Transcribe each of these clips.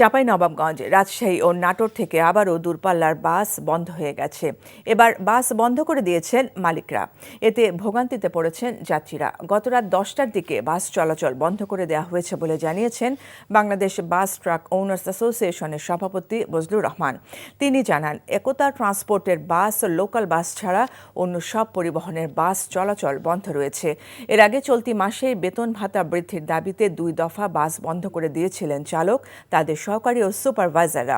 চাপাই নবাবগঞ্জ রাজশাহী ও নাটোর থেকে আবারও দূরপাল্লার বাস বন্ধ হয়ে গেছে। এবার বাস বন্ধ করে দিয়েছেন মালিকরা। এতে ভোগান্তিতে পড়েছেন যাত্রীরা। গতরাত দশটার দিকে বাস চলাচল বন্ধ করে দেওয়া হয়েছে বলে জানিয়েছেন বাংলাদেশ বাস ট্রাক ওনার্স অ্যাসোসিয়েশনের সভাপতি বজলুর রহমান। তিনি জানান, একতা ট্রান্সপোর্টের বাস, লোকাল বাস ছাড়া অন্য সব পরিবহনের বাস চলাচল বন্ধ রয়েছে। এর আগে চলতি মাসে বেতন ভাতা বৃদ্ধির দাবিতে দুই দফা বাস বন্ধ করে দিয়েছিলেন চালক। তাদের সহকারী ও সুপারভাইজাররা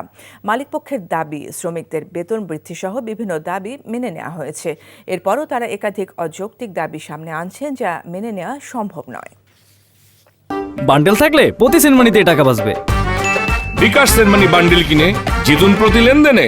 মালিকপক্ষের দাবি শ্রমিকদের বেতন বৃদ্ধি সহ বিভিন্ন দাবি মেনে নেওয়া হয়েছে। এরপরও তারা একাধিক অযৌক্তিক দাবি সামনে আনছেন যা মেনে নেওয়া সম্ভব নয়। বান্ডেল থাকলে প্রতি সেনমানিতে টাকা বাঁচবে। বিকাশ সেনমানি বান্ডেল কিনে জিতুন প্রতি লেনদেনে।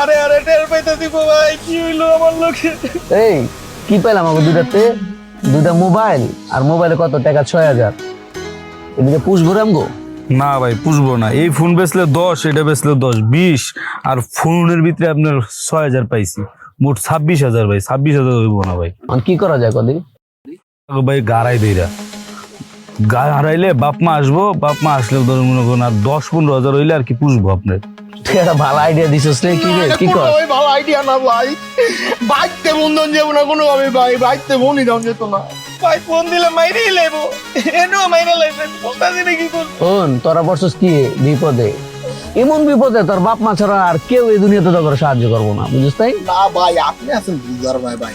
আরে আরে টের পাইতে দিব ভাই কি হইল আমার লোকে এই কি পেলাম আমাকে দুইটাতে দুইটা মোবাইল আর মোবাইলে কত টাকা? ছয় হাজার। এদিকে পুষবো রামগো না ভাই পুষবো না। এই ফোন বেচলে দশ এটা বেচলে দশ বিশ আর ফোনের ভিতরে আপনার ছয় হাজার পাইছি। মোট ছাব্বিশ হাজার ভাই ছাব্বিশ হাজার হইব না ভাই। কি করা যায় কদি আগে ভাই গাড়াই দেইরা গা হারাইলে বাপ মা আসব বাপ মা আসলে মনে করুন আর দশ পনেরো হাজার হইলে আর কি পুষবো আপনার। তুই একটা ভালো আইডিয়া দিছিস রে কি রে কি কর? ভাই ভালো আইডিয়া না ভাই। বাইতে বন্ধন যাব না কোনো ভাবে ভাই বাইতে বনি দাম যেত না। ভাই ফোন দিলে মাইরেই লাইবো এনো মাইরে লাইছে বলতাছি না কি করব। শোন তোরা বসছিস কি বিপদে? এমন বিপদে তোর বাপ মা ছাড়া আর কেউ এই দুনিয়াতে তোকে সাহায্য করব না বুঝিস তাই? না ভাই আপনি আছেন বুঝার ভাই ভাই।